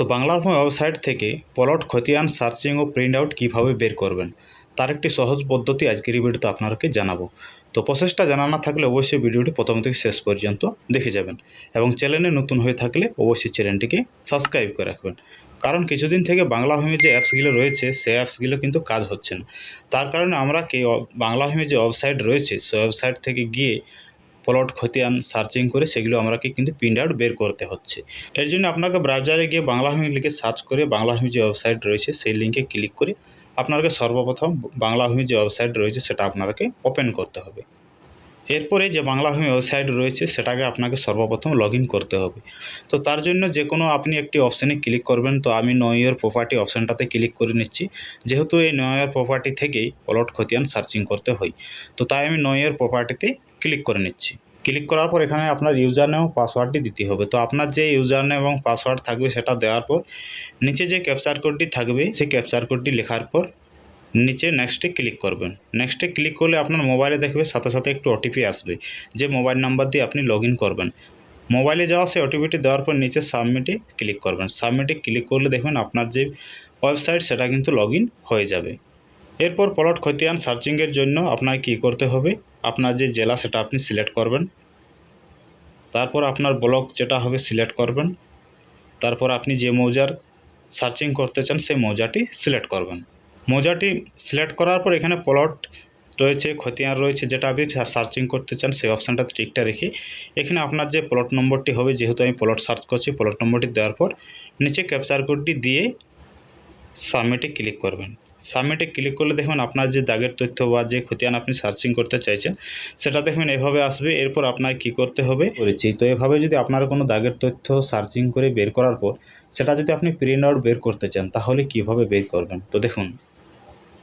তো বাংলার ওয়েবসাইট থেকে প্লট খতিয়ান সার্চিং ও প্রিন্ট আউট কীভাবে বের করবেন, তার একটি সহজ পদ্ধতি আজকের ভিডিওতে আপনাকে জানাব। তো প্রসেসটা জানা না থাকলে অবশ্যই ভিডিওটি প্রথম থেকে শেষ পর্যন্ত দেখে যাবেন এবং চ্যানেলে নতুন হয়ে থাকলে অবশ্যই চ্যানেলটিকে সাবস্ক্রাইব করে রাখবেন। কারণ কিছুদিন থেকে বাংলা ভূমি যে অ্যাপসগুলো রয়েছে, সেই অ্যাপসগুলো কিন্তু কাজ হচ্ছে না। তার কারণে আমরা কি বাংলা ভূমি যে ওয়েবসাইট রয়েছে, সেই ওয়েবসাইট থেকে গিয়ে প্লট খতিয়ান সার্চিং করে সেগুলো আমাকে কিন্তু প্রিন্ট আউট বের করতে হচ্ছে। এর জন্য আপনাকে ব্রাউজারে গিয়ে বাংলা ভূমি লিখে সার্চ করে বাংলা ভূমি যে ওয়েবসাইট রয়েছে সেই লিঙ্কে ক্লিক করে আপনাকে সর্বপ্রথম বাংলা ভূমি যে ওয়েবসাইট রয়েছে সেটা আপনাকে ওপেন করতে হবে। এরপরে যে বাংলা ভূমি ওয়েবসাইট রয়েছে সেটাকে আপনাকে সর্বপ্রথম লগ করতে হবে। তো তার জন্য যে কোনো আপনি একটি অপশানে ক্লিক করবেন, তো আমি নয়ের প্রপার্টি অপশানটাতে ক্লিক করে নিচ্ছি। যেহেতু এই নয়ের প্রপার্টি থেকেই প্লট খতিয়ান সার্চিং করতে হয়, তো তাই আমি নয়ের প্রপার্টিতে ক্লিক করে নিচ্ছি। ক্লিক করার পর এখানে আপনার ইউজার নেম পাসওয়ার্ডটি দিতে হবে। তো আপনার যে ইউজার নেম এবং পাসওয়ার্ড থাকবে সেটা দেওয়ার পর নিচে যে ক্যাপচার কোডটি থাকবে, সেই ক্যাপচার কোডটি লেখার পর নিচে নেক্সটে ক্লিক করবেন। নেক্সটে ক্লিক করলে আপনার মোবাইলে দেখবে সাথে সাথে একটু ওটিপি আসবে, যে মোবাইল নাম্বার দিয়ে আপনি লগ করবেন। মোবাইলে যাওয়া সেই ওটিপিটি দেওয়ার পর নিচে সাবমিটে ক্লিক করবেন। সাবমিটে ক্লিক করলে দেখবেন আপনার যে ওয়েবসাইট সেটা কিন্তু লগ হয়ে যাবে। এরপর প্লট খতিয়ান সার্চিংয়ের জন্য আপনাকে কী করতে হবে? আপনার যে জেলা সেটা আপনি সিলেক্ট করবেন। তারপর আপনার ব্লক যেটা হবে সিলেক্ট করবেন। তারপর আপনি যে মৌজার সার্চিং করতে চান সেই মৌজাটি সিলেক্ট করবেন। মৌজাটি সিলেক্ট করার পর এখানে প্লট রয়েছে, খতিয়ান রয়েছে, যেটা আপনি সার্চিং করতে চান সেই অপশানটাতে টিকটা রেখে এখানে আপনার যে প্লট নম্বরটি হবে, যেহেতু আমি প্লট সার্চ করছি, প্লট নম্বরটি দেওয়ার পর নিচে ক্যাপচার কোডটি দিয়ে সাবমিটে ক্লিক করবেন। সাবমিটে ক্লিক করলে দেখবেন আপনার যে দাগের তথ্য বা যে খতিয়ান আপনি সার্চিং করতে চাইছেন, সেটা দেখবেন এভাবে আসবে। এরপর আপনার কি করতে হবে? করেছি তো এভাবে যদি আপনার কোনো দাগের তথ্য সার্চিং করে বের করার পর, সেটা যদি আপনি প্রিন্ট আউট বের করতে চান, তাহলে কীভাবে বের করবেন? তো দেখুন,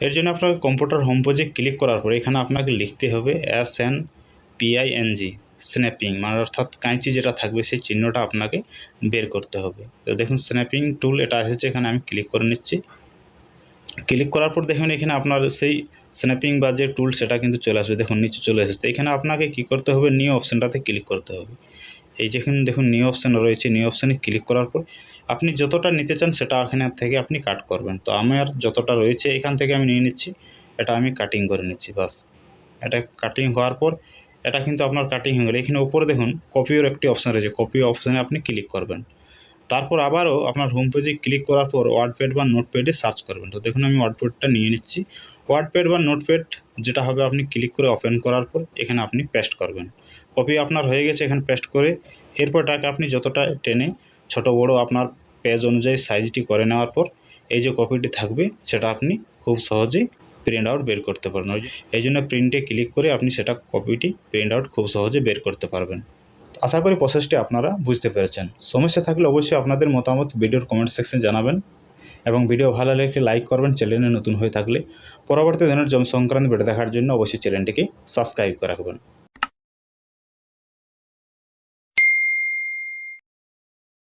এর জন্য আপনাকে কম্পিউটার হোম পেজে ক্লিক করার পর, এখানে আপনাকে লিখতে হবে এস এন পিআইএনজি স্ন্যাপিং মানে অর্থাৎ কাঁচি যেটা থাকবে, সেই চিহ্নটা আপনাকে বের করতে হবে। তো দেখুন স্ন্যাপিং টুল এটা এসেছে, এখানে আমি ক্লিক করে নিচ্ছি। ক্লিক করার পর দেখুন এখানে আপনার সেই স্ন্যাপিং বা যে টুল সেটা কিন্তু চলে আসবে। দেখুন, নিচে চলে এসেছে। এখানে আপনাকে কি করতে হবে? নিউ অপশানটাতে ক্লিক করতে হবে। এই যেখানে দেখুন নিউ অপশান রয়েছে। নিউ অপশানে ক্লিক করার পর আপনি যতটা নিতে চান সেটা এখানে থেকে আপনি কাট করবেন। তো আমার যতটা রয়েছে, এখান থেকে আমি নিয়ে নিচ্ছি। এটা আমি কাটিং করে নিচ্ছি, বাস। এটা কাটিং হওয়ার পর এটা কিন্তু আপনার কাটিং হয়ে গেলে। এখানে উপরে দেখুন কপিওর একটি অপশান রয়েছে। কপি অপশানে আপনি ক্লিক করবেন। তারপর আবারও আপনার হোম পেজে ক্লিক করার পর ওয়ার্ডপ্যাড বা নোটপ্যাডে সার্চ করবেন। তো দেখুন আমি ওয়ার্ডপ্যাডটা নিয়ে নিচ্ছি। ওয়ার্ডপ্যাড বা নোটপ্যাড যেটা হবে আপনি ক্লিক করে ওপেন করার পর এখানে আপনি পেস্ট করবেন। কপি আপনার হয়ে গেছে এখানে পেস্ট করে এরপর এটাকে আপনি যতটা টেনে ছোট বড় আপনার পেজ অনুযায়ী সাইজটি করে নেওয়ার পর এই যে কপিটি থাকবে সেটা আপনি খুব সহজেই প্রিন্ট আউট বের করতে পারবেন। এই জন্য প্রিন্টে ক্লিক করে আপনি সেটা কপিটি প্রিন্ট আউট খুব সহজে বের করতে পারবেন। আশা করি প্রসেসটি আপনারা বুঝতে পেরেছেন। সমস্যা থাকলে অবশ্যই আপনাদের মতামত ভিডিওর কমেন্ট সেকশন জানাবেন এবং ভিডিও ভালো লাগলে লাইক করবেন চ্যানেলে নতুন হয়ে থাকলে। পরবর্তী দিনের জম সংক্রান্ত ভিডিও দেখার জন্য অবশ্যই চ্যানেলটিকে সাবস্ক্রাইব করে রাখবেন।